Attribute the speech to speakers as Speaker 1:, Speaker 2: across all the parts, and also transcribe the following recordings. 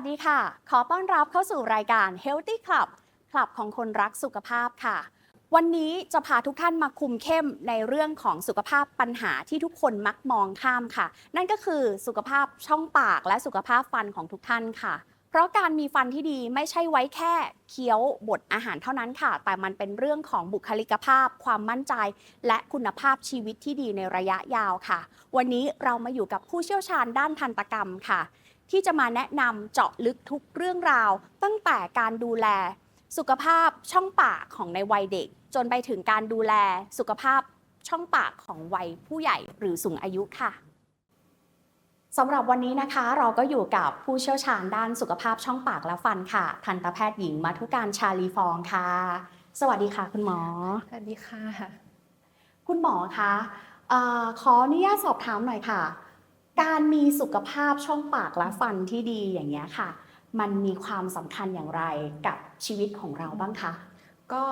Speaker 1: วัสดีค่ะ ขอต้อนรับเข้าสู่รายการ Healthy Club คลับของคนรักสุขภาพค่ะ วันนี้จะพาทุกท่านมาคุมเข้มในเรื่องของสุขภาพปัญหาที่ทุกคนมักมองข้ามค่ะ นั่นก็คือสุขภาพช่องปากและสุขภาพฟันของทุกท่านค่ะ เพราะการมีฟันที่ดีไม่ใช่ไว้แค่เคี้ยวบดอาหารเท่านั้นค่ะ แต่มันเป็นเรื่องของบุคลิกภาพ ความมั่นใจ และคุณภาพชีวิตที่ดีในระยะยาวค่ะ วันนี้เรามาอยู่กับผู้เชี่ยวชาญด้านทันตกรรมค่ะ ที่จะมาแนะนำเจาะลึกทุกเรื่องราว ตั้งแต่การดูแล สุขภาพช่องปากของในวัยเด็ก จนไปถึงการดูแลสุขภาพช่องปากของวัยผู้ใหญ่หรือสูงอายุค่ะสำหรับวันนี้นะคะเราก็อยู่กับผู้เชี่ยวชาญด้านสุขภาพช่องปากและฟันค่ะ ทันตแพทย์หญิงมาทุการชาลีฟองค่ะ สวัสดีค่ะคุณหมอ
Speaker 2: สวัสดีค่ะ
Speaker 1: คุณหมอคะเออขออนุญาตสอบถามหน่อยค่ะ การมีสุขภาพช่องปากและฟันที่ดีอย่างนี้ยค่ะ มันมีความสำคัญอย่างไรกับชีวิตของเราบ้างคะ
Speaker 2: ก็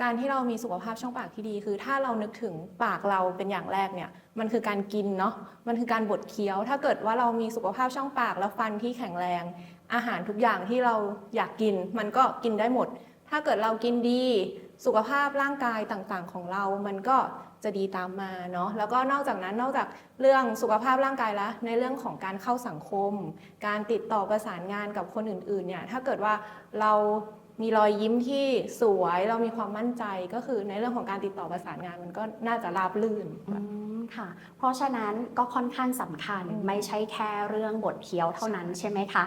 Speaker 2: การที่เรามีสุขภาพช่องปากที่ดี คือถ้าเรานึกถึงปากเราเป็นอย่างแรกเนี่ยมันคือการกินเนาะมันคือการบดเคี้ยว ถ้าเกิดว่าเรามีสุขภาพช่องปากและฟันที่แข็งแรง อาหารทุกอย่างที่เราอยากกิน มันก็กินได้หมด ถ้าเกิดเรากินดี สุขภาพร่างกายต่างๆของเรา มันก็จะดีตามมาเนาะ แล้วก็นอกจากนั้นนอกจากเรื่องสุขภาพร่างกายแล้ว ในเรื่องของการเข้าสังคม การติดต่อประสานงานกับคนอื่นๆเนี่ย ถ้าเกิดว่าเรามีรอยยิ้มที่สวย เรามีความมั่นใจก็คือในเรื่องของการติดต่อประสานงานมันก็น่าจะราบรื่น
Speaker 1: ค่ะ เพราะฉะนั้นก็ค่อนข้างสำคัญ
Speaker 2: อืม
Speaker 1: ไม่ใช่แค่เรื่องบทเคี้ยวเท่านั้นใช่ไหมคะ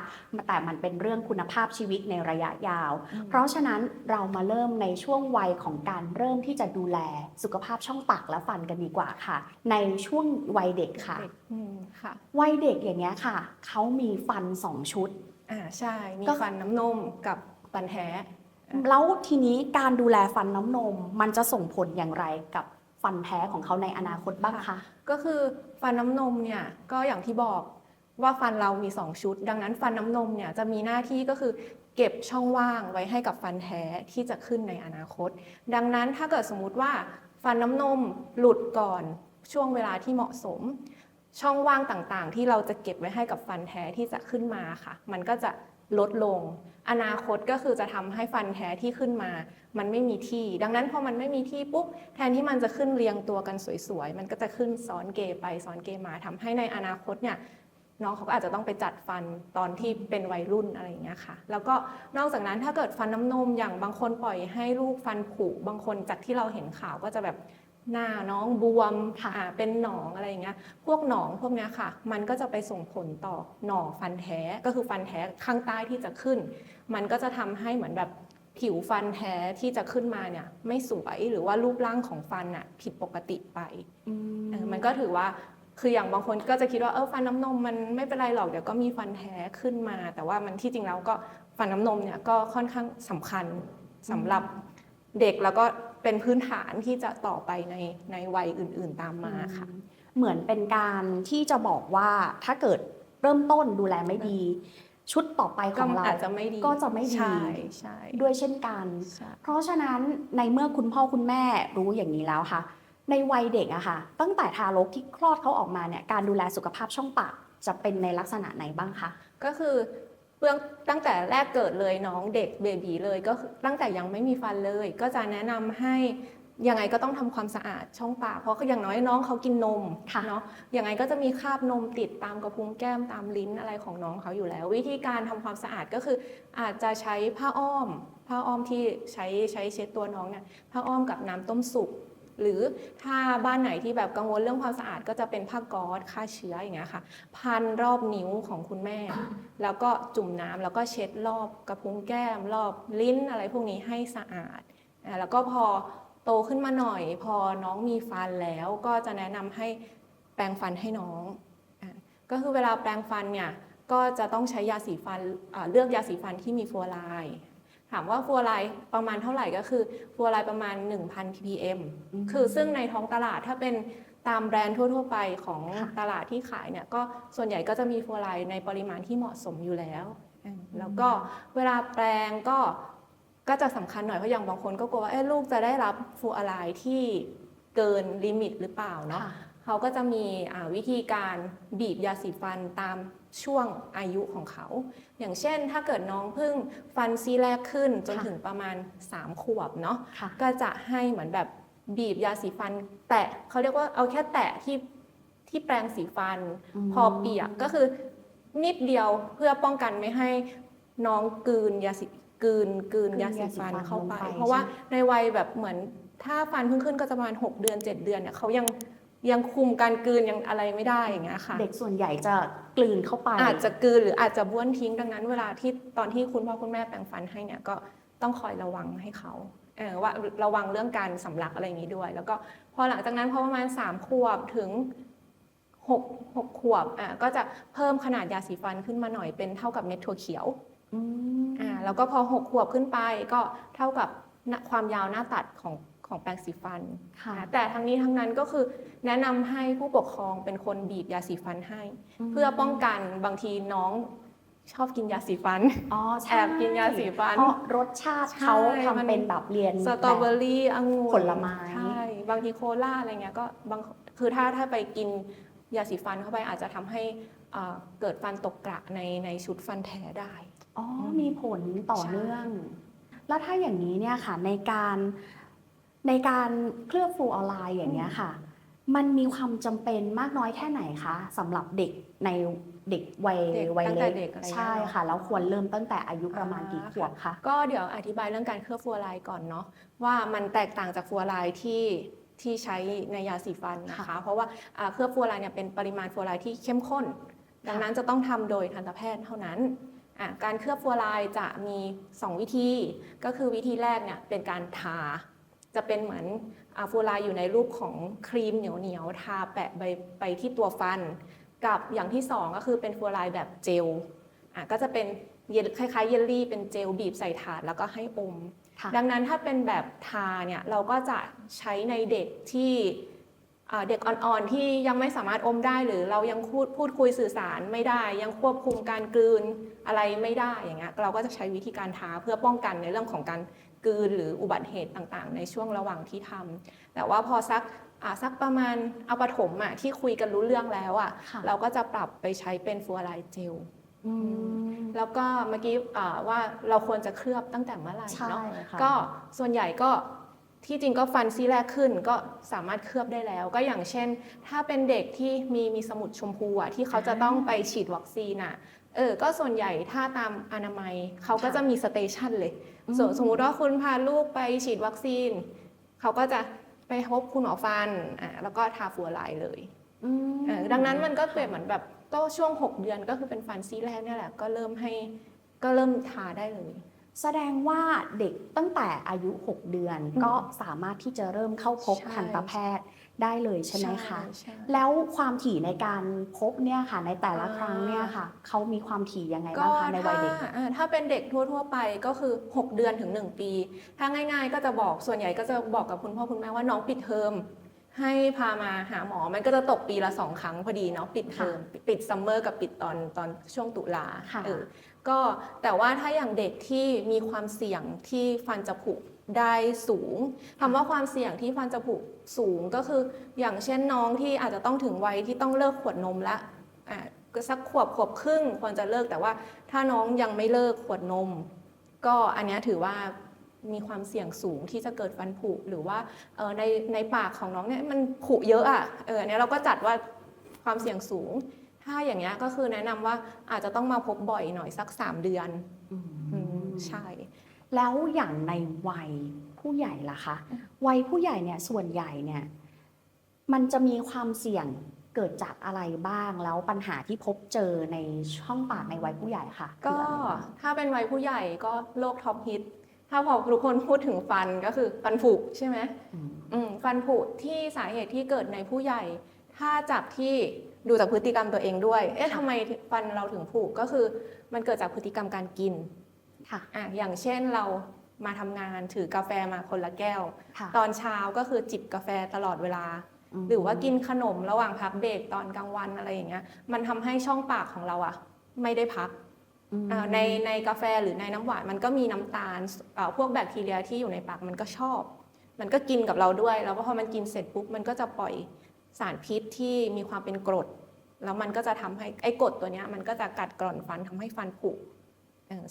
Speaker 1: แต่มันเป็นเรื่องคุณภาพชีวิตในระยะยาว เพราะฉะนั้นเรามาเริ่มในช่วงวัยของการเริ่มที่จะดูแลสุขภาพช่องปากและฟันกันดีกว่าค่ะ ในช่วงวัยเด็กค่ะ
Speaker 2: เด็กอืมค่ะ
Speaker 1: วัยเด็กอย่างเงี้ยค่ะเขามีฟันสองชุด
Speaker 2: อ่าใช่มี
Speaker 1: ก็
Speaker 2: ฟันน้ำนมกับฟันแท้
Speaker 1: แล้วทีนี้การดูแลฟันน้ำนมมันจะส่งผลอย่างไรกับ ฟันแท้ของเขาในอนาคตบ้างคะ
Speaker 2: ก็คือฟันน้ำนมเนี่ยก็อย่างที่บอกว่าฟันเรามี 2 ชุด ดังนั้นฟันน้ำนมเนี่ยจะมีหน้าที่ก็คือเก็บช่องว่างไว้ให้กับฟันแท้ที่จะขึ้นในอนาคต ดังนั้นถ้าเกิดสมมุติว่าฟันน้ำนมหลุดก่อนช่วงเวลาที่เหมาะสม ช่องว่างต่างๆ ที่เราจะเก็บไว้ให้กับฟันแท้ที่จะขึ้นมาค่ะ มันก็จะ ลดลง อนาคตก็คือจะทำให้ฟันแท้ที่ขึ้นมา มันไม่มีที่ ดังนั้นพอมันไม่มีที่ปุ๊บแทนที่มันจะขึ้นเรียงตัวกันสวยๆ มันก็จะขึ้นซ้อนเกยไปซ้อนเกยมาทำให้ในอนาคตเนี่ยน้องเขาก็อาจจะต้องไปจัดฟันตอนที่เป็นวัยรุ่นอะไรอย่างเงี้ยค่ะ แล้วก็นอกจากนั้นถ้าเกิดฟันน้ำนมอย่างบางคนปล่อยให้ลูกฟันผุบางคนจากที่เราเห็นข่าวก็จะแบบ หน้าน้องบวม
Speaker 1: ค่ะ
Speaker 2: อ่าเป็นหนองอะไรอย่างเงี้ย พวกหนองพวกเนี้ยค่ะ มันก็จะไปส่งผลต่อหน่อฟันแท้ก็คือฟันแท้ข้างใต้ที่จะขึ้น มันก็จะทำให้เหมือนแบบผิวฟันแท้ที่จะขึ้นมาเนี่ย ไม่สวยหรือว่ารูปร่างของฟันอะผิดปกติไป
Speaker 1: อืม
Speaker 2: เออมันก็ถือว่าคืออย่างบางคนก็จะคิดว่าเออฟันน้ำนมมันไม่เป็นไรหรอกเดี๋ยวก็มีฟันแท้ขึ้นมา แต่ว่ามันที่จริงแล้วก็ฟันน้ำนมเนี่ยก็ค่อนข้างสำคัญสำหรับเด็กแล้วก็ เป็นพื้นฐานที่จะต่อไปในในวัยอื่น ๆตามมาค่ะ
Speaker 1: เหมือนเป็นการที่จะบอกว่าถ้าเกิดเริ่มต้นดูแลไม่ดี ชุดต่อไปข
Speaker 2: ก็
Speaker 1: องเรา
Speaker 2: อาจจะไม่ดี
Speaker 1: ก็จะไม่ดี
Speaker 2: ใช่ใช่
Speaker 1: ด้วยเช่นกัน
Speaker 2: ใช่
Speaker 1: เพราะฉะนั้นในเมื่อคุณพ่อคุณแม่รู้อย่างนี้แล้วค่ะ ในวัยเด็กอะค่ะ ตั้งแต่ทารกที่คลอดเขาออกมาเนี่ยการดูแลสุขภาพช่องปากจะเป็นในลักษณะไหนบ้างคะ
Speaker 2: ก็คือ เบื้องตั้งแต่แรกเกิดเลยน้องเด็กเบบีเลย ก็คือตั้งแต่ยังไม่มีฟันเลย ก็จะแนะนำให้ยังไงก็ต้องทำความสะอาดช่องปาก เพราะอย่างน้อยน้องเขากินนม
Speaker 1: ค่ะ
Speaker 2: เนาะยังไงก็จะมีคราบนมติดตามกระพุ้งแก้มตามลิ้นอะไรของน้องเขาอยู่แล้ว วิธีการทำความสะอาดก็คืออาจจะใช้ผ้าอ้อม ผ้าอ้อมที่ใช้ใช้เช็ดตัวน้องเนี่ยผ้าอ้อมกับน้ำต้มสุก หรือถ้าบ้านไหนที่แบบกังวลเรื่องความสะอาดก็จะเป็นผ้าก๊อซฆ่าเชื้ออย่างเงี้ยค่ะ พันรอบนิ้วของคุณแม่ แล้วก็จุ่มน้ำแล้วก็เช็ดรอบกระพุ้งแก้ม รอบลิ้นอะไรพวกนี้ให้สะอาด แล้วก็พอโตขึ้นมาหน่อย พอน้องมีฟันแล้วก็จะแนะนำให้แปรงฟันให้น้องอก็คือเวลาแปรงฟันเนี่ยก็จะต้องใช้ยาสีฟันเลือกยาสีฟันที่มีฟลูออไรด์ ถามว่าฟลูออไรด์ประมาณเท่าไหร่ก็คือฟลูออไรด์ประมาณ 1,000 ppm
Speaker 1: อืม
Speaker 2: คือซึ่งในท้องตลาดถ้าเป็นตามแบรนด์ทั่ว ๆ ไปของ
Speaker 1: ค่ะ
Speaker 2: ตลาดที่ขายเนี่ยก็ส่วนใหญ่ก็จะมีฟลูออไรด์ในปริมาณที่เหมาะสมอยู่แล้วอืมแล้วก็เวลาแปรงก็ก็จะสำคัญหน่อยเพราะอย่างบางคนก็กลัวว่าเอ๊ะลูกจะได้รับฟลูออไรด์ที่เกินลิมิตหรือเปล่าเนาะ
Speaker 1: ค่ะ
Speaker 2: เขาก็จะมีอ่าวิธีการบีบยาสีฟันตามช่วงอายุของเขา อย่างเช่นถ้าเกิดน้องเพิ่งฟันซี่แรกขึ้นจน
Speaker 1: ค่ะ
Speaker 2: ถึงประมาณ 3 ขวบเนาะ
Speaker 1: ค่ะ
Speaker 2: ก็จะให้เหมือนแบบบีบยาสีฟัน แตะเขาเรียกว่าเอาแค่แตะที่ที่แปรงสีฟัน
Speaker 1: อืม
Speaker 2: พอเปียกก็คือนิดเดียวเพื่อป้องกันไม่ให้น้องกลืนยาสีกลืนกลืน
Speaker 1: กลืน
Speaker 2: ยาสีฟัน
Speaker 1: ยาสีฟัน
Speaker 2: เข้าไป
Speaker 1: ลงไป
Speaker 2: เพราะว่า
Speaker 1: ใช่ไหม
Speaker 2: ในวัยแบบเหมือนถ้าฟันเพิ่งขึ้นก็จะประมาณ 6 เดือน 7 เดือนเนี่ยเขายัง ยังคุมการกลืนยังอะไรไม่ได้อย่างเงี้ยค่ะ
Speaker 1: เด็กส่วนใหญ่จะกลืนเข้าไป
Speaker 2: อาจจะกลืนหรืออาจจะบ้วนทิ้งดังนั้นเวลาที่ตอนที่คุณพ่อคุณแม่แปรงฟันให้เนี่ยก็ต้องคอยระวังให้เขาเออว่าระวังเรื่องการสำลักอะไรอย่างนี้ด้วย แล้วก็พอหลังจากนั้นพอประมาณ3ขวบถึง6 6ขวบอะก็จะเพิ่มขนาดยาสีฟันขึ้นมาหน่อยเป็นเท่ากับเม็ดถั่วเขียว
Speaker 1: อืม
Speaker 2: อ่าแล้วก็พอ 6 ขวบขึ้นไปก็เท่ากับหน้าความยาวหน้าตัดของ ของแปรงสีฟัน
Speaker 1: ค่ะ
Speaker 2: อ่าแต่ทั้งนี้ทั้งนั้นก็คือแนะนำให้ผู้ปกครองเป็นคนบีบยาสีฟันให้ เพื่อป้องกันบางทีน้องชอบกินยาสีฟัน
Speaker 1: อ๋อ
Speaker 2: แอบกินยาสีฟัน
Speaker 1: เพราะรสชาติเขา
Speaker 2: ใช่มัน
Speaker 1: ทำเป็นแบบเรียน
Speaker 2: สตรอเบอ
Speaker 1: แบบ
Speaker 2: รี่องุ่น
Speaker 1: ผลไม้
Speaker 2: ใช่บางทีโคลาอะไรเงี้ยก็บางคือถ้าถ้าไปกินยาสีฟันเข้าไปอาจจะทำให้อ่าเกิดฟันตกกระในในชุดฟันแท้ได้
Speaker 1: อ๋อมีผลต่อเนื่องแล้วถ้าอย่างนี้เนี่ยค่ะในการ ในการเคลือบฟลูออไรด์อย่างเงี้ยค่ะ มันมีความจำเป็นมากน้อยแค่ไหนคะสำหรับเด็กในเด็กวัย
Speaker 2: เด็ก
Speaker 1: วัย
Speaker 2: ตั้งแต่
Speaker 1: เล็ก
Speaker 2: เด็กอะไรเงี้ย
Speaker 1: ใช่ค่ะ แล้วควรเริ่มตั้งแต่อายุประมาณ
Speaker 2: อ่า
Speaker 1: กี่ขวบคะ
Speaker 2: ก็เดี๋ยวอธิบายเรื่องการเคลือบฟลูออไรด์ก่อนเนาะว่ามันแตกต่างจากฟลูออไรด์ที่ที่ใช้ในยาสีฟันนะคะ
Speaker 1: ค่ะ
Speaker 2: เพราะว่าอ่าเคลือบฟลูออไรด์เนี่ยเป็นปริมาณฟลูออไรด์ที่เข้มข้น ดังนั้นจะต้องทำโดยทันตแพทย์เท่านั้นอะการเคลือบฟลูออไรด์จะมี 2 วิธี ก็คือวิธีแรกเนี่ยเป็นการทา จะเป็นเหมือนอ่าฟลูออไรด์อยู่ในรูปของครีมเหนียวๆทาแปะไปไปที่ตัวฟัน กับอย่างที่สองก็คือเป็นฟลูออไรด์แบบเจลอะก็จะเป็นเยลคล้ายๆเยลลี่เป็นเจลบีบใส่ถาดแล้วก็ให้อม
Speaker 1: ค่ะ
Speaker 2: ดังนั้นถ้าเป็นแบบทาเนี่ยเราก็จะใช้ในเด็กที่อ่าเด็กอ่อนๆที่ยังไม่สามารถอมได้หรือเรายังพูดพูดคุยสื่อสารไม่ได้ ยังควบคุมการกลืนอะไรไม่ได้อย่างเงี้ยเราก็จะใช้วิธีการทาเพื่อป้องกันในเรื่องของการ กลืนหรืออุบัติเหตุต่างๆ ในช่วงระหว่างที่ทำแต่ว่าพอสักอ่าสักประมาณเอาปฐมอะที่คุยกันรู้เรื่องแล้วอะ
Speaker 1: ค่ะ
Speaker 2: เราก็จะปรับไปใช้เป็นฟลูออไรด์เจล
Speaker 1: อืม
Speaker 2: แล้วก็เมื่อกี้อ่าว่าเราควรจะเคลือบตั้งแต่เมื่อไหร่
Speaker 1: ใช่
Speaker 2: เนาะ
Speaker 1: ค่ะ
Speaker 2: ก็ส่วนใหญ่ก็ที่จริงก็ฟันซี่แรกขึ้นก็สามารถเคลือบได้แล้ว ก็อย่างเช่น ถ้าเป็นเด็กที่มีมีสมุดชมพูอะที่เขาจะต้องไปฉีดวัคซีนอะ เออ ก็ส่วนใหญ่ถ้าตามอนามัยเขาก็
Speaker 1: ค่ะ
Speaker 2: จะมีสเตชันเลย
Speaker 1: อืม
Speaker 2: สมสมมุติว่าคุณพาลูกไปฉีดวัคซีน เขาก็จะไปพบคุณหมอฟันอะแล้วก็ทาฟลูออไรด์เลย
Speaker 1: อืม
Speaker 2: เออดังนั้นมันก็เปรียบเหมือนแบบก็ช่วง 6 เดือนก็คือเป็นฟันซี่แรกเนี่ยแหละ ก็เริ่มให้ก็เริ่มทาได้เลย
Speaker 1: แสดงว่าเด็กตั้งแต่อายุ 6 เดือน
Speaker 2: อืม
Speaker 1: ก็สามารถที่จะเริ่มเข้าพบ
Speaker 2: ใช่
Speaker 1: ทันตแพทย์ ได้เลยใช่ไหมคะ
Speaker 2: ใช่
Speaker 1: แล้วความถี่ในการพบเนี่ยค่ะ ในแต่ละ
Speaker 2: อ่า
Speaker 1: ครั้งเนี่ยค่ะเขามีความถี่ยังไง
Speaker 2: ก็
Speaker 1: บ้างคะในวัยเด็ก
Speaker 2: ถ้าอ่าถ้าเป็นเด็กทั่ว ๆ ไปก็คือ 6 เดือนถึง 1 ปี ถ้าง่าย ๆ ก็จะบอกส่วนใหญ่ก็จะบอกกับคุณพ่อคุณแม่ว่าน้องปิดเทอมให้พามาหาหมอมันก็จะตกปีละสองครั้งพอดีเนาะปิดเทอมปิดซัมเมอร์กับปิดตอนตอนช่วงตุลา
Speaker 1: ค่ะ
Speaker 2: เออก็แต่ว่าถ้าอย่างเด็กที่มีความเสี่ยงที่ฟันจะผุ ได้สูงคำว่าความเสี่ยงที่ฟันจะผุสูงก็คือ อย่างเช่นน้องที่อาจจะต้องถึงวัยที่ต้องเลิกขวดนมละอะก็สักขวบขวบครึ่งควรจะเลิกแต่ว่าถ้าน้องยังไม่เลิกขวดนม ก็อันเนี้ยถือว่ามีความเสี่ยงสูงที่จะเกิดฟันผุหรือว่าเอ่อในในปากของน้องเนี่ยมันผุเยอะอะเอออันเนี้ยเราก็จัดว่าความเสี่ยงสูง ถ้าอย่างเงี้ยก็คือแนะนำว่าอาจจะต้องมาพบบ่อยหน่อยสัก 3 เดือน
Speaker 1: อืม
Speaker 2: อืมใช่
Speaker 1: แล้วอย่างในวัยผู้ใหญ่ล่ะคะ วัยผู้ใหญ่เนี่ยส่วนใหญ่เนี่ยมันจะมีความเสี่ยงเกิดจากอะไรบ้าง แล้วปัญหาที่พบเจอในช่องปากในวัยผู้ใหญ่ค่ะ
Speaker 2: ก็
Speaker 1: คืออะไรบ้าง
Speaker 2: ถ้าเป็นวัยผู้ใหญ่ก็โรคท็อปฮิตถ้าพอทุกคนพูดถึงฟันก็คือฟันผุใช่ไหมอืมฟันผุที่สาเหตุที่เกิดในผู้ใหญ่ ถ้าจากที่ดูจากพฤติกรรมตัวเองด้วย เอ๊ะทำไมฟันเราถึงผุก็คือมันเกิดจากพฤติกรรมการกิน
Speaker 1: ค่ะ
Speaker 2: อะอย่างเช่นเรามาทำงานถือกาแฟมาคนละแก้ว
Speaker 1: ค่ะ
Speaker 2: ตอนเช้าก็คือจิบกาแฟตลอดเวลา
Speaker 1: ม
Speaker 2: หรือว่ากินขนมระหว่างพักเบรกตอนกลางวันอะไรอย่างเงี้ยมันทำให้ช่องปากของเราอะไม่ได้พัก
Speaker 1: อืม
Speaker 2: เอ่อในในกาแฟหรือในน้ำหวานมันก็มีน้ำตาลเอ่อพวกแบคทีเรียที่อยู่ในปากมันก็ชอบ มันก็กินกับเราด้วย แล้วก็พอมันกินเสร็จปุ๊บมันก็จะปล่อยสารพิษที่มีความเป็นกรด แล้วมันก็จะทำให้ไอ้กรดตัวเนี้ยมันก็จะกัดกร่อนฟันทำให้ฟันผุเออ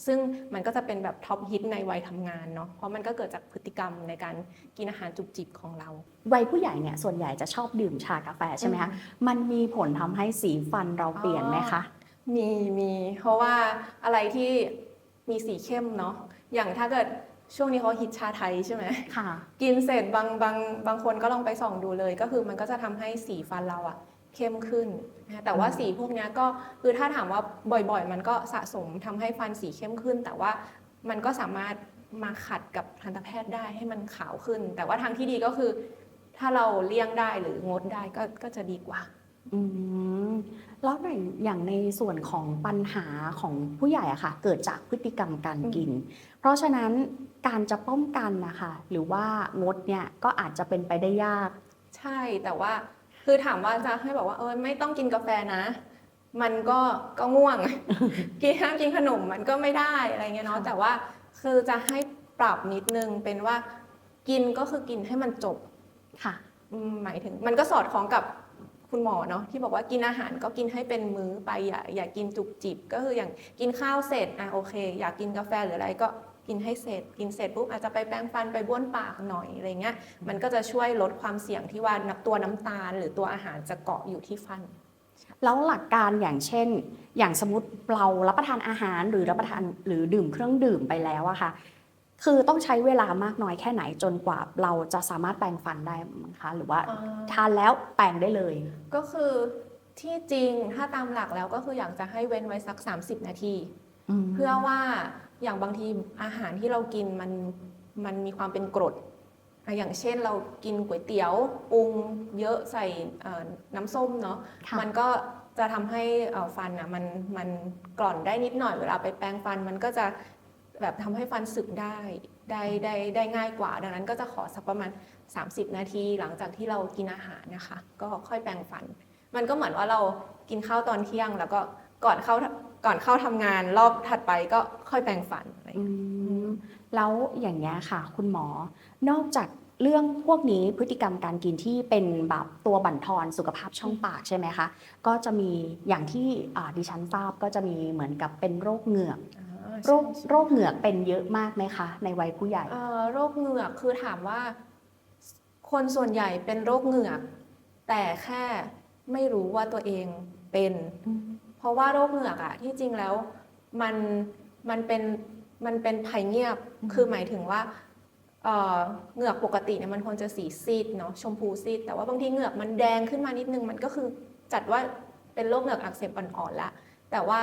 Speaker 2: ซึ่งมันก็จะเป็นแบบท็อปฮิตในวัยทำงานเนาะเพราะมันก็เกิดจากพฤติกรรมในการกินอาหารจุกจิกของเรา
Speaker 1: วัยผู้ใหญ่เนี่ยส่วนใหญ่จะชอบดื่มชากาแฟใช่ไหมคะ มันมีผลทำให้สีฟันเราเปลี่ยนไหมคะ
Speaker 2: มีมีเพราะว่าอะไรที่มีสีเข้มเนาะอย่างถ้าเกิดช่วงนี้เขาฮิตชาไทยใช่ไหม
Speaker 1: ค่ะ
Speaker 2: กินเสร็จบางบางบางคนก็ลองไปส่องดูเลย ก็คือมันก็จะทำให้สีฟันเราอะ เข้มขึ้นนะแต่ว่า
Speaker 1: อืม
Speaker 2: สีพวกเนี้ยก็คือถ้าถามว่าบ่อยๆ มันก็สะสมทำให้ฟันสีเข้มขึ้น แต่ว่ามันก็สามารถมาขัดกับทันตแพทย์ได้ให้มันขาวขึ้น แต่ว่าทางที่ดีก็คือ ถ้าเราเลี่ยงได้หรืองดได้ก็ก็จะดีกว่า
Speaker 1: อืมแล้วในอย่างในส่วนของปัญหาของผู้ใหญ่อะค่ะ เกิดจากพฤติกรรมการกิน เพราะฉะนั้นการจะป้องกันนะคะ หรือว่างดเนี่ยก็อาจจะเป็นไปได้ยาก
Speaker 2: ใช่แต่ว่า คือถามว่าจะให้บอกว่าเออไม่ต้องกินกาแฟนะ มันก็ก็ง่วง กินห้ามกินขนมมันก็ไม่ได้อะไรเงี้ยเนาะ
Speaker 1: ค่ะ
Speaker 2: แต่ว่าคือจะให้ปรับนิดนึงเป็นว่ากินก็คือกินให้มันจบ
Speaker 1: ค่ะ
Speaker 2: อืมหมายถึง มันก็สอดคล้องกับคุณหมอเนาะที่บอกว่ากินอาหารก็กินให้เป็นมื้อไปอย่าอย่ากินจุกจิบก็คืออย่างกินข้าวเสร็จอะโอเค อยากกินกาแฟหรืออะไรก็ กินให้เสร็จ กินเสร็จปุ๊บอาจจะไปแปรงฟันไปบ้วนปากหน่อยอะไรเงี้ยมันก็จะช่วยลดความเสี่ยงที่ว่านับตัวน้ำตาล หรือตัวอาหารจะเกาะอยู่ที่ฟัน
Speaker 1: แล้วหลักการอย่างเช่น อย่างสมมติเรารับประทานอาหารหรือรับประทานหรือดื่มเครื่องดื่มไปแล้วอะค่ะคือต้องใช้เวลามากน้อยแค่ไหนจนกว่าเราจะสามารถแปรงฟันได้มั้งคะ หรือว่าทานแล้วแปรงได้เลย
Speaker 2: ก็คือที่จริงถ้าตามหลักแล้วก็คืออยากจะให้เว้นไว้สัก 30 นาที เพื่อว่า อย่างบางทีอาหารที่เรากินมันมันมีความเป็นกรดอะอย่างเช่นเรากินก๋วยเตี๋ยวปรุงเยอะใส่เอ่อน้ำส้มเนาะ
Speaker 1: ค่ะ
Speaker 2: มันก็จะทำให้เอ่อฟันอะมันมันกร่อนได้นิดหน่อยเวลาไปแปรงฟันมันก็จะแบบทำให้ฟันสึกได้ได้ได้ได้ง่ายกว่า ดังนั้นก็จะขอสักประมาณ 30 นาทีหลังจากที่เรากินอาหารนะคะ ก็ค่อยแปรงฟัน มันก็เหมือนว่าเรากินข้าวตอนเที่ยง แล้วก็ก่อนเข้า ก่อนเข้าทำงานรอบถัดไปก็ค่อยแปรงฟันอะไรอย่าง
Speaker 1: อื
Speaker 2: เงี้ย
Speaker 1: มแล้วอย่างนี้ยค่ะ คุณหมอ นอกจากเรื่องพวกนี้พฤติกรรมการกินที่เป็นแบบตัวบั่นทอนสุขภาพช่องปากใช่ไหมคะ ก็จะมีอย่างที่อ่าดิฉันทราบก็จะมีเหมือนกับเป็นโรคเหงือก
Speaker 2: อ่า
Speaker 1: โรค
Speaker 2: ใช่ใช่
Speaker 1: โรคเหงือกเป็นเยอะมากไหมคะ ในวัยผู้ใหญ่
Speaker 2: เอ่อโรคเหงือกคือถามว่า คนส่วนใหญ่เป็นโรคเหงือก แต่แค่ไม่รู้ว่าตัวเองเป็น เพราะว่าโรคเหงือกอะที่จริงแล้วมันมันเป็นมันเป็นภัยเงียบ
Speaker 1: อืม
Speaker 2: คือหมายถึงว่าเอ่อเหงือกปกติเนี่ยมันควรจะสีซีดเนาะชมพูซีดแต่ว่าบางทีเหงือกมันแดงขึ้นมานิดนึงมันก็คือจัดว่าเป็นโรคเหงือกอักเสบอ่อนๆละแต่ว่า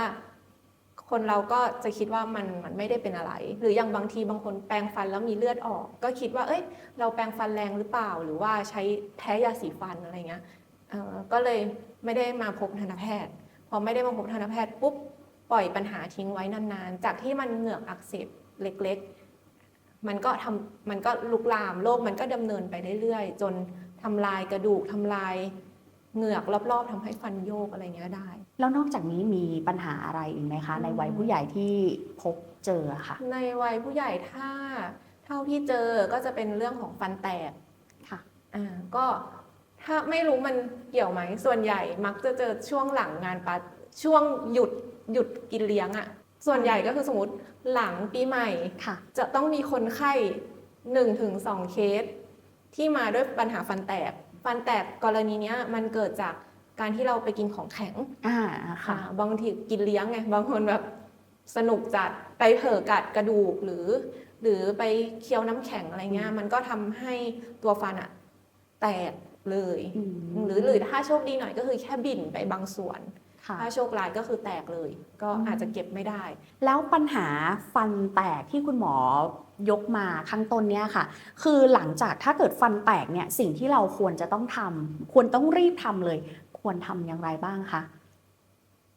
Speaker 2: คนเราก็จะคิดว่ามันมันไม่ได้เป็นอะไร หรืออย่างบางทีบางคนแปรงฟันแล้วมีเลือดออก ก็คิดว่า เอ้ย เราแปรงฟันแรงหรือเปล่า หรือว่าใช้แพ้ยาสีฟันอะไรเงี้ยเอ่อก็เลยไม่ได้มาพบทันตแพทย์ พอไม่ได้มาพบทันตแพทย์ปุ๊บปล่อยปัญหาทิ้งไว้นานๆ จากที่มันเหงือกอักเสบเล็กๆ มันก็ทำมันก็ลุกลามโรคมันก็ดำเนินไปเรื่อยๆ จนทำลายกระดูกทำลายเหงือกรอบๆทำให้ฟันโยกอะไรเงี้ยได้
Speaker 1: แล้วนอกจากนี้มีปัญหาอะไรอีกไหมคะ
Speaker 2: อืม
Speaker 1: ในวัยผู้ใหญ่ที่พบเจอค่ะ
Speaker 2: ในวัยผู้ใหญ่ถ้าเท่าที่เจอก็จะเป็นเรื่องของฟันแตก
Speaker 1: ค่ะ
Speaker 2: อ่าก็ ถ้าไม่รู้มันเกี่ยวไหม ส่วนใหญ่มักจะเจอช่วงหลังงานปาช่วงหยุดหยุดกินเลี้ยงอะ่ะ ส่วนใหญ่ก็คือสมมติหลังปีใหม่
Speaker 1: ค่ะ
Speaker 2: จะต้องมีคนไข้1นถึงสเคส ที่มาด้วยปัญหาฟันแตก ฟันแตกกรณีเนี้ยมันเกิดจากการที่เราไปกินของแข็ง
Speaker 1: อ่า ค่ะ
Speaker 2: อ่าบางทีกินเลี้ยงไง บางคนแบบสนุกจัดไปเผลอกัดกระดูกหรือ หรือไปเคี้ยวน้ำแข็งอะไรเงี้ย
Speaker 1: อืม
Speaker 2: มันก็ทำให้ตัวฟันอะแตก เลย
Speaker 1: อืม
Speaker 2: หรือหรือถ้าโชคดีหน่อยก็คือแค่บิ่นไปบางส่วน
Speaker 1: ค่ะ
Speaker 2: ถ้าโชคร้ายก็คือแตกเลย ก็
Speaker 1: อืม
Speaker 2: อาจจะเก็บไม่ได้
Speaker 1: แล้วปัญหาฟันแตกที่คุณหมอยกมาข้างต้นเนี่ยค่ะ คือหลังจากถ้าเกิดฟันแตกเนี่ยสิ่งที่เราควรจะต้องทำควรต้องรีบทำเลย ควรทำอย่างไรบ้างคะ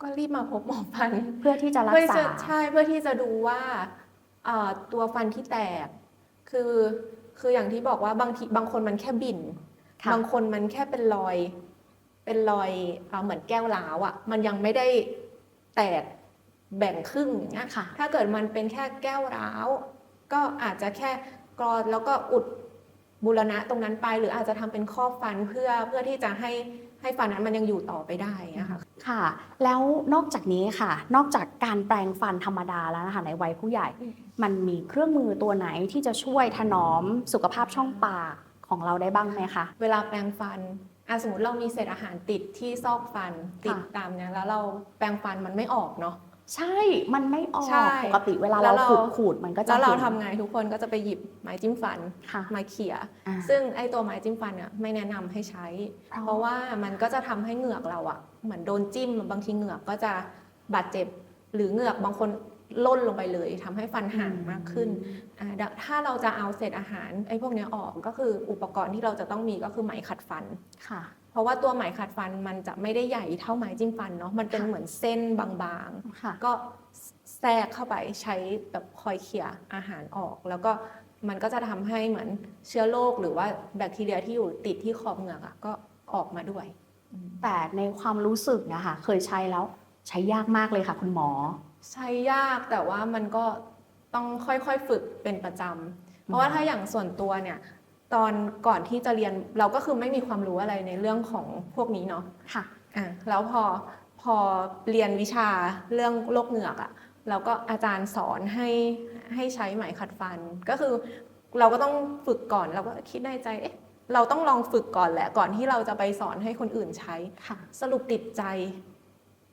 Speaker 2: ก็รีบมาพบหมอฟัน
Speaker 1: เพื่อที่จะรัก
Speaker 2: เพื่อ
Speaker 1: ษา
Speaker 2: จะใช่เพื่อที่จะดูว่าเอ่อตัวฟันที่แตก คือคืออย่างที่บอกว่าบางทีบางคนมันแค่บิ่น
Speaker 1: ค่ะ
Speaker 2: บางคนมันแค่เป็นรอย เป็นรอยเอ่อเหมือนแก้วร้าวอะ่ะ มันยังไม่ได้แตกแบ่งครึ่งอย่างเงี้ย
Speaker 1: ค่ะ
Speaker 2: ถ้าเกิดมันเป็นแค่แก้วร้าว ก็อาจจะแค่กรอนแล้วก็อุดบูรณะตรงนั้นไป หรืออาจจะทำเป็นครอบฟันเพื่อเพื่อที่จะให้ให้ฟันนั้นมันยังอยู่ต่อไปได้นะคะ
Speaker 1: ค่ะ แล้วนอกจากนี้ค่ะ นอกจากการแปลงฟันธรรมดาแล้วนะคะในวัยผู้ใหญ่
Speaker 2: อืม
Speaker 1: มันมีเครื่องมือตัวไหนที่จะช่วยถนอมสุขภาพช่องปาก ของเราได้บ้างไหมคะ
Speaker 2: เวลาแปรงฟันอะสมมติเรามีเศษอาหารติดที่ซอกฟันติดตามเนี่ยแล้วเราแปรงฟันมันไม่ออกเนาะ
Speaker 1: ใช่ มันไม่ออก
Speaker 2: ใช่
Speaker 1: ปกติเวลา
Speaker 2: แล้
Speaker 1: เรา
Speaker 2: วเรา
Speaker 1: ขูดขูดๆมันก็จะ
Speaker 2: แล้วเรา
Speaker 1: ห็น
Speaker 2: ทำไงทุกคนก็จะไปหยิบไม้จิ้มฟัน
Speaker 1: ค่ะ
Speaker 2: มาเขี่ย
Speaker 1: อ่า
Speaker 2: ซึ่งไอ้ตัวไม้จิ้มฟันเนี่ยไม่แนะนำให้ใช้
Speaker 1: เพราะ
Speaker 2: เพราะว่ามันก็จะทำให้เหงือกเราอะเหมือนโดนจิ้มบางทีเหงือกก็จะบาดเจ็บ หรือเหงือกบางคน ล่นลงไปเลยทำให้ฟันห่างมากขึ้นอ่าดถ้าเราจะเอาเศษอาหารไอ้พวกเนี้ยออกก็คืออุปกรณ์ที่เราจะต้องมีก็คือไหมขัดฟัน
Speaker 1: ค่ะ
Speaker 2: เพราะว่าตัวไหมขัดฟันมันจะไม่ได้ใหญ่เท่าไหมจิ้มฟันเนาะมันเป็น
Speaker 1: ค่ะ
Speaker 2: เหมือนเส้นบาง
Speaker 1: ค่ะ
Speaker 2: ๆก็แทรกเข้าไปใช้แบบคอยเขี่ยอาหารออก แล้วก็มันก็จะทำให้เหมือนเชื้อโรคหรือว่าแบคทีเรียที่อยู่ติดที่ขอบเหงือกอะก็ออกมาด้วย
Speaker 1: แต่ในความรู้สึกนะคะเคยใช้แล้วใช้ยากมากเลยค่ะ คุณหมอ
Speaker 2: ใช้ยากแต่ว่ามันก็ต้องค่อยๆฝึกเป็นประจำเพราะว่าถ้าอย่างส่วนตัวเนี่ยตอนก่อนที่จะเรียนเราก็คือไม่มีความรู้อะไรในเรื่องของพวกนี้เนาะ
Speaker 1: ค่ะ
Speaker 2: อะแล้วพอพอเรียนวิชาเรื่องโรคเหงือกอะ่ะแล้วก็อาจารย์สอนให้ให้ใช้ไหมขัดฟัน ก็คือเราก็ต้องฝึกก่อนเราก็คิดในใจเอ๊ะเราต้องลองฝึกก่อนแหละก่อนที่เราจะไปสอนให้คนอื่นใช้
Speaker 1: ค่ะ
Speaker 2: สรุปติดใจ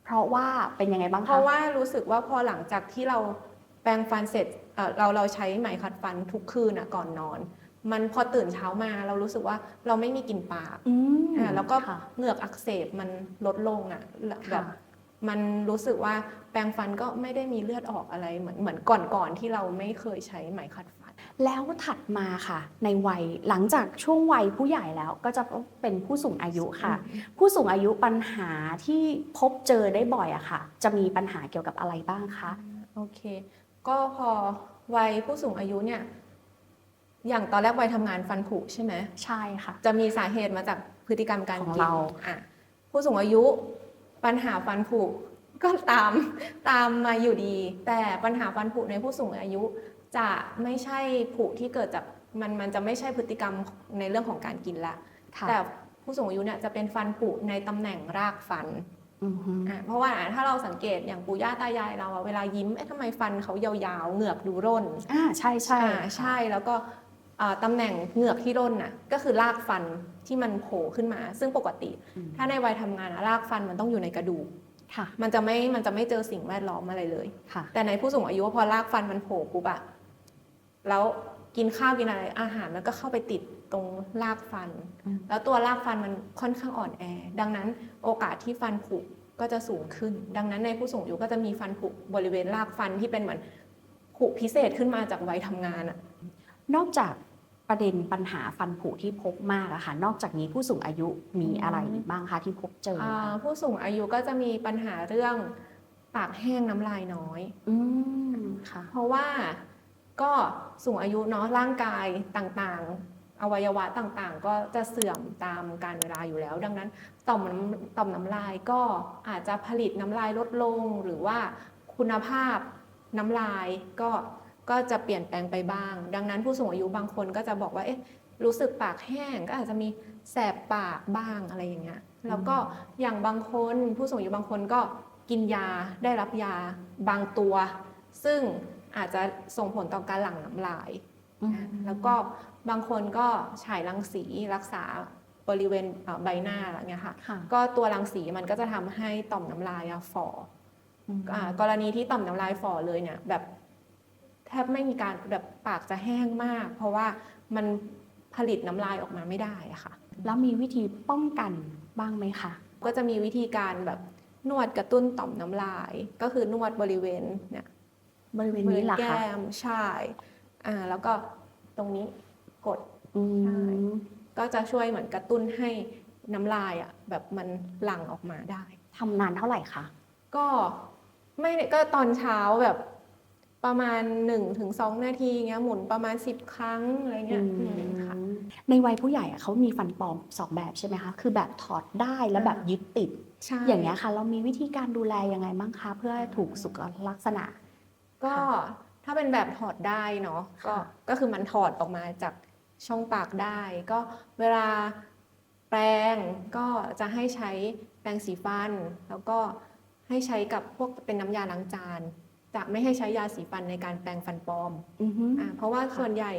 Speaker 1: เพราะว่าเป็นยังไงบ้าง
Speaker 2: เพ
Speaker 1: คะ
Speaker 2: ราะว่ารู้สึกว่าพอหลังจากที่เราแปรงฟันเสร็จเอ่อเราเราใช้ไหมขัดฟันทุกคืนอะก่อนนอน มันพอตื่นเช้ามาเรารู้สึกว่าเราไม่มีกลิ่นปาก
Speaker 1: อืม
Speaker 2: อ่าแล้วก็
Speaker 1: ค่ะ
Speaker 2: เหงือกอักเสบมันลดลงอะแบ
Speaker 1: ค่ะ
Speaker 2: บมันรู้สึกว่าแปรงฟันก็ไม่ได้มีเลือดออกอะไรเหมือนเหมือนก่อนๆที่เราไม่เคยใช้ไหมขัดฟัน
Speaker 1: แล้วถัดมาค่ะ ในวัยหลังจากช่วงวัยผู้ใหญ่แล้วก็จะเป็นผู้สูงอายุค่ะ ผู้สูงอายุปัญหาที่พบเจอได้บ่อยอะค่ะ จะมีปัญหาเกี่ยวกับอะไรบ้างคะ
Speaker 2: โอเค ก็พอวัยผู้สูงอายุเนี่ยอย่างตอนแรกวัยทำงานฟันผุใช่ไหม
Speaker 1: ใช่ค่ะ
Speaker 2: จะมีสาเหตุมาจากพฤติกรรมการ
Speaker 1: ของ
Speaker 2: กิน
Speaker 1: เรา
Speaker 2: อะผู้สูงอายุปัญหาฟันผุก็ตามตามมาอยู่ดี แต่ปัญหาฟันผุในผู้สูงอายุ จะไม่ใช่ผุที่เกิดจากมันมันจะไม่ใช่พฤติกรรมในเรื่องของการกินละ
Speaker 1: ค่ะ
Speaker 2: แต่ผู้สูงอายุเนี่ยจะเป็นฟันผุในตำแหน่งรากฟัน
Speaker 1: อือฮึ
Speaker 2: อะเพราะว่าถ้าเราสังเกตอย่างปู่ย่าตายายเราอะเวลายิ้มเอ๊ะทำไมฟันเขายาวๆ เหงือกดูร่น
Speaker 1: อ่าใช่ใช่
Speaker 2: อ่าใช่แล้วก็อ่าตำแหน่งเหงือกที่ร่นน่ะก็คือรากฟันที่มันโผล่ขึ้นมา ซึ่งปกติ
Speaker 1: อืม
Speaker 2: ถ้าในวัยทำงานอะรากฟันมันต้องอยู่ในกระดูก
Speaker 1: ค่ะ
Speaker 2: มันจะไม่มันจะไม่เจอสิ่งแวดล้อมอะไรเลย
Speaker 1: ค่ะ
Speaker 2: แต่ในผู้สูงอายุพอรากฟันมันโผล่ปุ๊บอะ แล้วกินข้าวกินอะไรอาหารมันก็เข้าไปติดตรงรากฟัน
Speaker 1: อืม
Speaker 2: แล้วตัวรากฟันมันค่อนข้างอ่อนแอ ดังนั้นโอกาสที่ฟันผุก็จะสูงขึ้น ดังนั้นในผู้สูงอายุก็จะมีฟันผุบริเวณรากฟันที่เป็นเหมือนผุพิเศษขึ้นมาจากวัยทำงานอะ
Speaker 1: นอกจากประเด็นปัญหาฟันผุที่พบมากอะค่ะ นอกจากนี้ผู้สูงอายุมีอะไรอีกบ้างคะที่พบเจอ
Speaker 2: อ่าผู้สูงอายุก็จะมีปัญหาเรื่องปากแห้งน้ำลายน้อย
Speaker 1: อืมค่ะ
Speaker 2: เพราะว่า ก็สูงอายุเนาะร่างกายต่างๆ อวัยวะต่างๆ ก็จะเสื่อมตามการเวลาอยู่แล้ว ดังนั้นต่อมน้ำต่อมน้ำลายก็อาจจะผลิตน้ำลายลดลง หรือว่าคุณภาพน้ำลายก็ก็จะเปลี่ยนแปลงไปบ้าง ดังนั้นผู้สูงอายุบางคนก็จะบอกว่าเอ๊ะรู้สึกปากแห้งก็อาจจะมีแสบปากบ้างอะไรอย่างเงี้ยแล้วก็อย่างบางคนผู้สูงอายุบางคนก็กินยาได้รับยาบางตัว ซึ่ง อาจจะส่งผลต่อการหลั่งน้ำลาย
Speaker 1: อืม
Speaker 2: แล้วก็บางคนก็ฉายรังสีรักษาบริเวณเอ่อใบหน้าอะไรเงี้ยค่ะ
Speaker 1: ค่ะ
Speaker 2: ก็ตัวรังสีมันก็จะทำให้ต่อมน้ำลายอะฝ่อ
Speaker 1: อืม
Speaker 2: อ่ากรณีที่ต่อมน้ำลายฝ่อเลยเนี่ยแบบแทบไม่มีการแบบปากจะแห้งมาก เพราะว่ามันผลิตน้ำลายออกมาไม่ได้อะค่ะ
Speaker 1: แล้วมีวิธีป้องกันบ้างไหมคะ
Speaker 2: ก็จะมีวิธีการแบบนวดกระตุ้นต่อมน้ำลาย ก็คือนวดบริเวณเนี่ย
Speaker 1: บริเวณนี้เหรอคะ
Speaker 2: แก้มใช่อ่าแล้วก็ตรงนี้กด
Speaker 1: อื
Speaker 2: ใช่
Speaker 1: ม
Speaker 2: ก็จะช่วยเหมือนกระตุ้นให้น้ำลายอะแบบมันหลั่งออกมาได้
Speaker 1: ทำนานเท่าไหร่คะ
Speaker 2: ก็ไม่ก็ตอนเช้าแบบประมาณ1-2ถึงนาทีเงี้ยหมุนประมาณ 10 ครั้งอะไรเงี้ยอืมค่ะ
Speaker 1: ในวัยผู้ใหญ่อะเขามีฟันปลอมสองแบบใช่ไหมคะ คือแบบถอดได้แล้วแบบยึดติด
Speaker 2: ใช่
Speaker 1: อย่างเงี้ยค่ะ เรามีวิธีการดูแลยังไงบ้างคะ เพื่อให้ถูกสุขลักษณะ
Speaker 2: ก็ถ้าเป็นแบบถอดได้เนาะก็
Speaker 1: ค่ะ
Speaker 2: ก็คือมันถอดออกมาจากช่องปากได้ ก็เวลาแปรงก็จะให้ใช้แปรงสีฟัน แล้วก็ให้ใช้กับพวกเป็นน้ำยาล้างจานจะไม่ให้ใช้ยาสีฟันในการแปรงฟันปลอม
Speaker 1: อือฮึ
Speaker 2: อะเพราะว่าส่วนใหญ่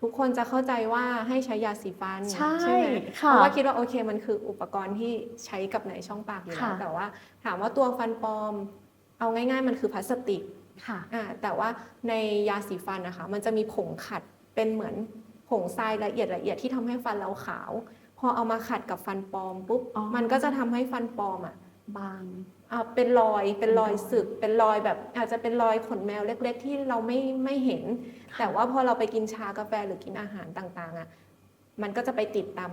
Speaker 2: ทุกคนจะเข้าใจว่าให้ใช้ยาสีฟัน
Speaker 1: ใช่
Speaker 2: ไหม
Speaker 1: ค่ะ
Speaker 2: เพราะว่าคิดว่าโอเคมันคืออุปกรณ์ที่ใช้กับในช่องปากอยู่แล้ว
Speaker 1: ค่ะ
Speaker 2: แต่ว่า ถามว่าตัวฟันปลอม เอาง่าย ๆ มันคือพลาสติก
Speaker 1: ค่ะ
Speaker 2: อ่าแต่ว่าในยาสีฟันนะคะ มันจะมีผงขัดเป็นเหมือนผงทรายละเอียดละเอียดที่ทำให้ฟันเราขาว พอเอามาขัดกับฟันปลอมปุ๊บ
Speaker 1: อ๋อ
Speaker 2: มันก็จะทำให้ฟันปลอมอะ
Speaker 1: บาง
Speaker 2: อ่าเป็นรอยเป็นรอย
Speaker 1: เป็นรอย
Speaker 2: สึก เป็นรอยแบบ อาจจะเป็นรอยขนแมวเล็ก ๆ ที่เราไม่ไม่เห็น แต่ว่าพอเราไปกินชากาแฟหรือกินอาหารต่างๆอะมันก็จะไปติดตาม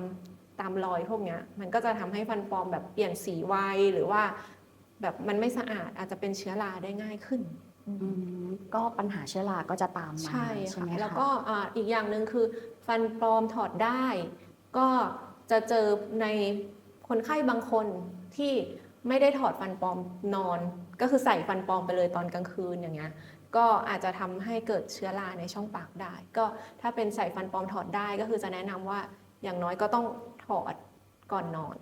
Speaker 2: ตามรอยพวกเนี้ยมันก็จะทำให้ฟันปลอมแบบเปลี่ยนสีไวหรือว่าแบบมันไม่สะอาดอาจจะเป็นเชื้อราได้ง่ายขึ้น
Speaker 1: อืม ก็ปัญหาเชื้อราก็จะตามมา
Speaker 2: ใช่
Speaker 1: ใช่
Speaker 2: ค่ะ
Speaker 1: ไหมคะ
Speaker 2: แล้วก็อ่าอีกอย่างหนึ่งคือฟันปลอมถอดได้ ก็จะเจอในคนไข้บางคนที่ไม่ได้ถอดฟันปลอมนอน ก็คือใส่ฟันปลอมไปเลยตอนกลางคืนอย่างเงี้ยก็อาจจะทำให้เกิดเชื้อราในช่องปากได้ ก็ถ้าเป็นใส่ฟันปลอมถอดได้ก็คือจะแนะนำว่าอย่างน้อยก็ต้องถอดก่อนนอน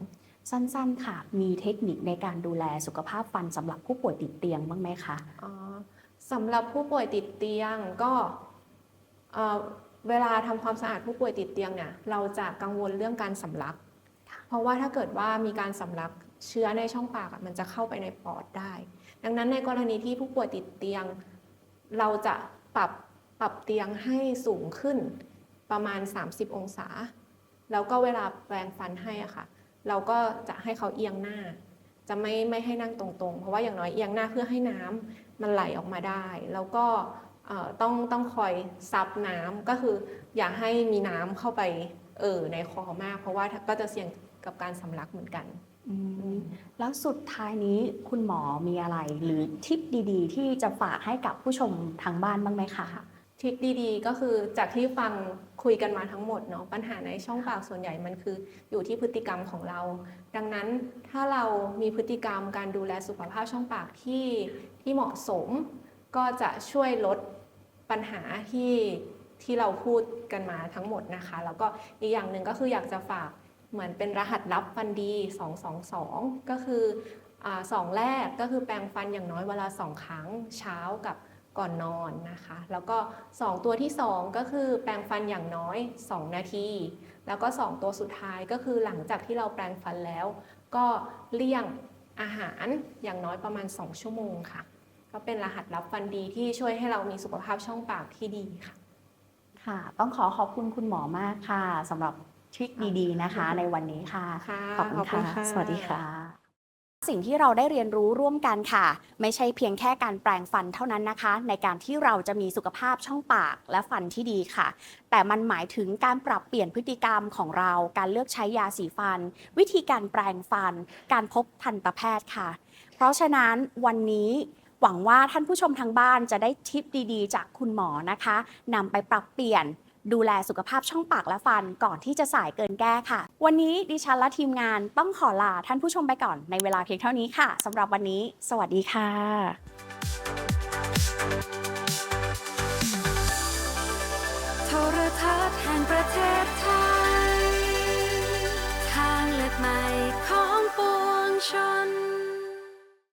Speaker 1: สั้นๆค่ะ มีเทคนิคในการดูแลสุขภาพฟันสำหรับผู้ป่วยติดเตียงบ้างไหมคะ
Speaker 2: อ๋อ สำหรับผู้ป่วยติดเตียงก็เวลาทำความสะอาดผู้ป่วยติดเตียงเนี่ยเราจะกังวลเรื่องการสำลัก เพราะว่าถ้าเกิดว่ามีการสำลักเชื้อในช่องปากมันจะเข้าไปในปอดได้ ดังนั้นในกรณีที่ผู้ป่วยติดเตียง เราจะปรับปรับเตียงให้สูงขึ้นประมาณ 30 องศา แล้วก็เวลาแปรงฟันให้อะค่ะ เราก็จะให้เขาเอียงหน้า จะไม่ไม่ให้นั่งตรงๆ เพราะว่าอย่างน้อยเอียงหน้าเพื่อให้น้ำ มันไหลออกมาได้ แล้วก็ต้องต้องคอยซับน้ำก็คืออย่าให้มีน้ำเข้าไปเออในคอมาก เพราะว่าก็จะเสี่ยงกับการสำลักเหมือนกัน
Speaker 1: แล้วสุดท้ายนี้คุณหมอมีอะไรหรือทิปดี ๆ ที่จะฝากให้กับผู้ชมทางบ้านบ้างไหมคะ
Speaker 2: ทิคดีๆ ก็คือจากที่ฟังคุยกันมาทั้งหมดเนาะปัญหาในช่องปากส่วนใหญ่มันคืออยู่ที่พฤติกรรมของเรา ดังนั้นถ้าเรามีพฤติกรรมการดูแลสุขภาพช่องปากที่ที่เหมาะสม ก็จะช่วยลดปัญหาที่ที่เราพูดกันมาทั้งหมดนะคะ แล้วก็อีกอย่างหนึ่งก็คืออยากจะฝากเหมือนเป็นรหัสลับฟันดี 222 ก็คืออาสองแรกก็คือแปรงฟันอย่างน้อยเวลาสองครั้งเช้ากับ ก่อนนอนนะคะ แล้วก็ 2 ตัวที่ 2 ก็คือแปรงฟันอย่างน้อย 2 นาที แล้วก็ 2 ตัวสุดท้ายก็คือหลังจากที่เราแปรงฟันแล้ว ก็เลี่ยงอาหารอย่างน้อยประมาณ 2 ชั่วโมงค่ะ ก็เป็นรหัสลับฟันดีที่ช่วยให้เรามีสุขภาพช่องปากที่ดีค่ะ
Speaker 1: ค่ะ ต้องขอขอบคุณคุณหมอมากค่ะสำหรับทริคดีๆนะคะ ในวันนี้ค่ะ
Speaker 2: ค่ะ
Speaker 1: ขอบคุณ
Speaker 2: ขอบคุณ
Speaker 1: ค่ะ
Speaker 2: ค่ะ
Speaker 1: สวัสดีค่ะ
Speaker 3: สิ่งที่เราได้เรียนรู้ร่วมกันค่ะ ไม่ใช่เพียงแค่การแปลงฟันเท่านั้นนะคะ ในการที่เราจะมีสุขภาพช่องปากและฟันที่ดีค่ะ แต่มันหมายถึงการปรับเปลี่ยนพฤติกรรมของเรา การเลือกใช้ยาสีฟัน วิธีการแปลงฟัน การพบทันตแพทย์ค่ะ เพราะฉะนั้นวันนี้หวังว่าท่านผู้ชมทางบ้านจะได้ทิปดีๆ จากคุณหมอนะคะนำไปปรับเปลี่ยน ดูแลสุขภาพช่องปากและฟันก่อนที่จะสายเกินแก้ค่ะ วันนี้ดิฉันและทีมงานต้องขอลาท่านผู้ชมไปก่อนในเวลาเพียงเท่านี้ค่ะสำหรับวันนี้ สวัสดีค่ะ
Speaker 4: ทรทั